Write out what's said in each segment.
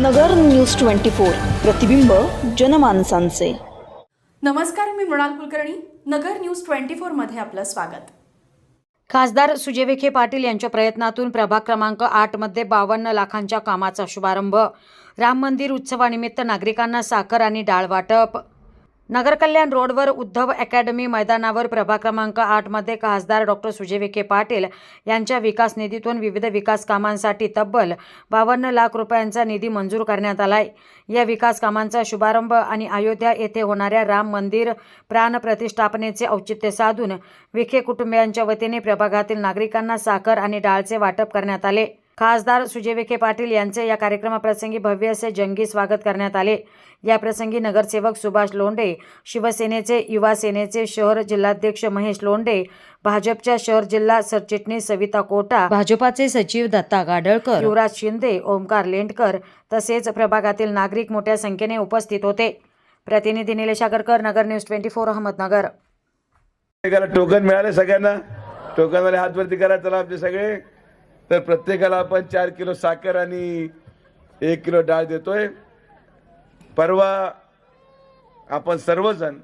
नगर news twenty four. प्रतिबिंब जनमानसांचे. नमस्कार मी मृणाल कुलकर्णी. नगर न्यूज ट्वेंटी फोरमध्ये आपलं स्वागत. खासदार सुजय विखे पाटील यांच्या प्रयत्नातून प्रभाग क्रमांक आठमध्ये बावन्न लाखांच्या कामाचा शुभारंभ. राम मंदिर उत्सवानिमित्त नागरिकांना साखर आणि डाळ वाटप. नगरकल्याण रोडवर उद्धव अकॅडमी मैदानावर प्रभाग क्रमांक आठमध्ये खासदार डॉक्टर सुजय विखे पाटील यांच्या विकास निधीतून विविध विकास कामांसाठी तब्बल बावन्न लाख रुपयांचा निधी मंजूर करण्यात आलाय. या विकास कामांचा शुभारंभ आणि अयोध्या येथे होणाऱ्या राम मंदिर प्राण प्रतिष्ठापनेचे औचित्य साधून विखे कुटुंबियांच्या वतीने प्रभागातील नागरिकांना साखर आणि डाळचे वाटप करण्यात आले. खासदार सुजय विखे पाटील यांचे या कार्यक्रमाप्रसंगी भव्य असे जंगी स्वागत करण्यात आले. या प्रसंगी नगरसेवक सुभाष लोंढे शिवसेनेचे युवा सेनेचे शहर जिल्हाध्यक्ष महेश लोंढे भाजपच्या शहर जिल्हा सरचिटणीस सविता कोटा भाजपाचे सचिव दत्ता गाडळकर युवराज शिंदे ओमकार लेंडकर तसेच प्रभागातील नागरिक मोठ्या संख्येने उपस्थित होते. प्रतिनिधी Nilesh Agarkar Nagar news twenty four Ahmednagar. Token मिळाले सगळ्यांना. टोकनवाले हात वरती करा चला आमचे सगळे. तर प्रत्येकाला आपण चार किलो साखर आणि एक किलो डाळ देतोय. परवा आपण सर्वजण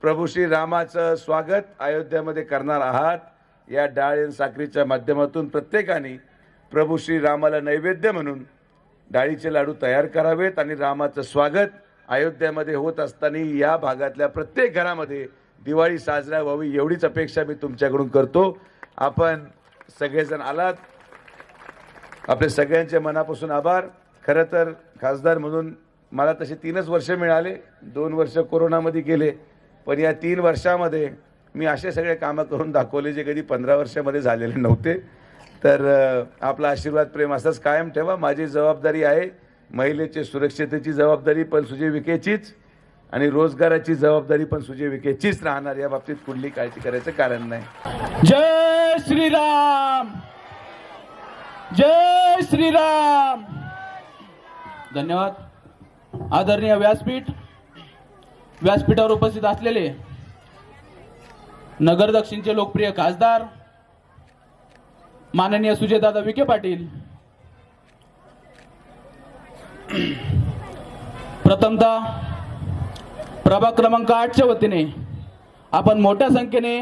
प्रभू श्री रामाचं स्वागत अयोध्यामध्ये करणार आहात. या डाळ आणि माध्यमातून प्रत्येकाने प्रभू श्री रामाला नैवेद्य म्हणून डाळीचे लाडू तयार करावेत आणि रामाचं स्वागत अयोध्यामध्ये होत असताना या भागातल्या प्रत्येक घरामध्ये दिवाळी साजरा व्हावी एवढीच अपेक्षा मी तुमच्याकडून करतो. आपण सगळेजण आलात. आपले सगळ्यांचे मनापासून आभार. खरं तर खासदार म्हणून मला तसे तीनच वर्ष मिळाले. दोन वर्ष कोरोनामध्ये गेले. पण या तीन वर्षामध्ये मी असे सगळे कामं करून दाखवले जे कधी पंधरा वर्षामध्ये झालेले नव्हते. तर आपला आशीर्वाद प्रेम असंच कायम ठेवा. माझी जबाबदारी आहे महिलेची सुरक्षिततेची जबाबदारी पण सुजय विखेचीच आणि रोजगाराची जबाबदारी पण सुजय विखेचीच राहणार या बाबतीत कुठली काळजी करायचं कारण नाही. जय श्रीराम! जय श्रीराम! धन्यवाद. आदरणीय व्यासपीठ व्यासपीठावर उपस्थित असलेले नगर दक्षिणचे लोकप्रिय खासदार माननीय सुजयदादा विखे पाटील. प्रथमतः प्रभाग क्रमांक आठच्या वतीने आपण मोठ्या संख्येने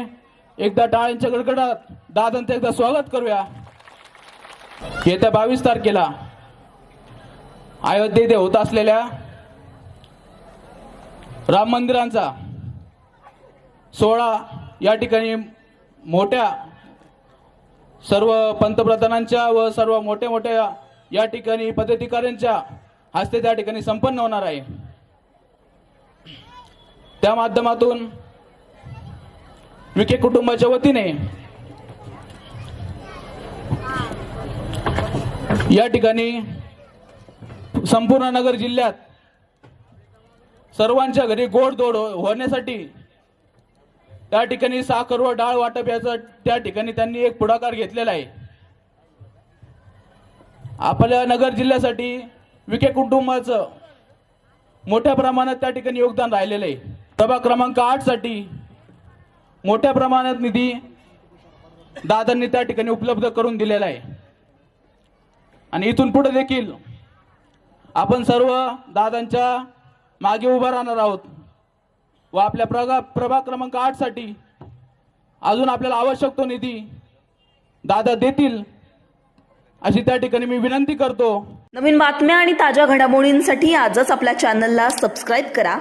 एकदा टाळ्यांच्या गडगडात दादांचं एकदा स्वागत करूया. येत्या बावीस तारखेला अयोध्ये इथे होत असलेल्या राम मंदिरांचा सोहळा या ठिकाणी मोठ्या सर्व पंतप्रधानांच्या व सर्व मोठ्या मोठ्या या ठिकाणी पदाधिकाऱ्यांच्या हस्ते त्या ठिकाणी संपन्न होणार आहे. त्या माध्यमातून विखे कुटुंबाच्या वतीने या ठिकाणी संपूर्ण नगर जिल्ह्यात सर्वांच्या घरी गोडदोड हो- होण्यासाठी त्या ठिकाणी साखर व डाळ वाटप याचा त्या ठिकाणी त्यांनी एक पुढाकार घेतलेला आहे. आपल्या नगर जिल्ह्यासाठी विखे कुटुंबाचं मोठ्या प्रमाणात त्या ठिकाणी योगदान राहिलेलं आहे. सभा क्रमांक आठसाठी मोठ्या प्रमाणात निधी दादांनी त्या ठिकाणी उपलब्ध करून दिलेला आहे. आणि इथून पुढे देखील आपण सर्व दादांच्या मागे उभा राहणार आहोत व आपल्या प्रगा प्रभाग क्रमांक आठसाठी अजून आपल्याला आवश्यक तो निधी दादा देतील अशी त्या ठिकाणी मी विनंती करतो. नवीन बातम्या आणि ताज्या घडामोडींसाठी आजच आपल्या चॅनलला सबस्क्राईब करा.